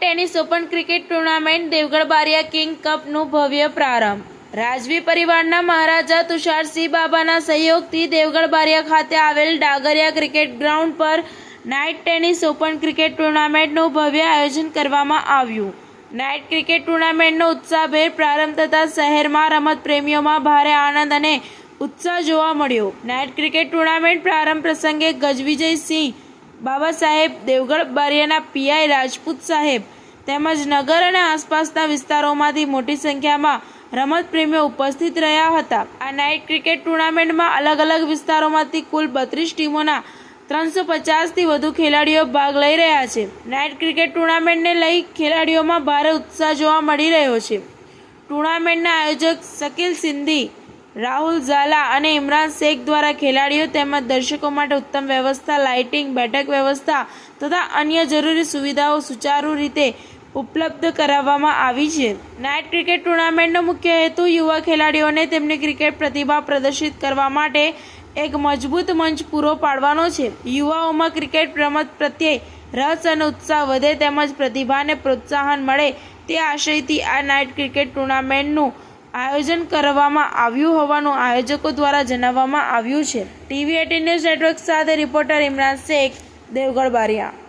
Tennis open cricket tournament Devgadh Baria king કપનું ભવ્ય પ્રારંભ. રાજવી પરિવારના મહારાજા તુષારસિંહ બાબાના સહયોગથી દેવગઢ બારિયા ખાતે આવેલ ડાગરિયા ક્રિકેટ ગ્રાઉન્ડ પર નાઇટ ટેનિસ ઓપન ક્રિકેટ ટુર્નામેન્ટનું ભવ્ય આયોજન કરવામાં આવ્યું. નાઇટ ક્રિકેટ ટુર્નામેન્ટનો ઉત્સાહભેર પ્રારંભ થતાં શહેરમાં રમત પ્રેમીઓમાં ભારે આનંદ અને ઉત્સાહ જોવા મળ્યો. નાઇટ ક્રિકેટ ટુર્નામેન્ટ પ્રારંભ પ્રસંગે ગજવિજયસિંહ બાબા સાહેબ દેવગઢ બારિયાના પીઆઈ રાજપૂત સાહેબ તેમજ નગર અને આસપાસના વિસ્તારોમાંથી મોટી સંખ્યામાં રમત પ્રેમીઓ ઉપસ્થિત રહ્યા હતા. આ નાઇટ ક્રિકેટ ટુર્નામેન્ટમાં અલગ અલગ વિસ્તારોમાંથી કુલ બત્રીસ ટીમોના ત્રણસો પચાસથી વધુ ખેલાડીઓ ભાગ લઈ રહ્યા છે. નાઇટ ક્રિકેટ ટુર્નામેન્ટને લઈ ખેલાડીઓમાં ભારે ઉત્સાહ જોવા મળી રહ્યો છે. ટુર્નામેન્ટના આયોજક શકીલ સિંધી રાહુલ ઝાલા અને ઇમરાન શેખ દ્વારા ખેલાડીઓ તેમજ દર્શકો માટે ઉત્તમ વ્યવસ્થા, લાઇટિંગ, બેઠક વ્યવસ્થા તથા અન્ય જરૂરી સુવિધાઓ સુચારુ રીતે ઉપલબ્ધ કરાવવામાં આવી છે. નાઇટ ક્રિકેટ ટુર્નામેન્ટનો મુખ્ય હેતુ યુવા ખેલાડીઓને તેમની ક્રિકેટ પ્રતિભા પ્રદર્શિત કરવા માટે એક મજબૂત મંચ પૂરો પાડવાનો છે. યુવાઓમાં ક્રિકેટ રમત પ્રત્યે રસ અને ઉત્સાહ વધે તેમજ પ્રતિભાને પ્રોત્સાહન મળે તે આશયથી આ નાઇટ ક્રિકેટ ટુર્નામેન્ટનું આયોજન કરવામાં આવ્યું હોવાનું આયોજકો દ્વારા જણાવવામાં આવ્યું છે. ટીવી એટીન ન્યૂઝ નેટવર્ક સાથે રિપોર્ટર ઇમરાન શેખ, દેવગઢ બારિયા.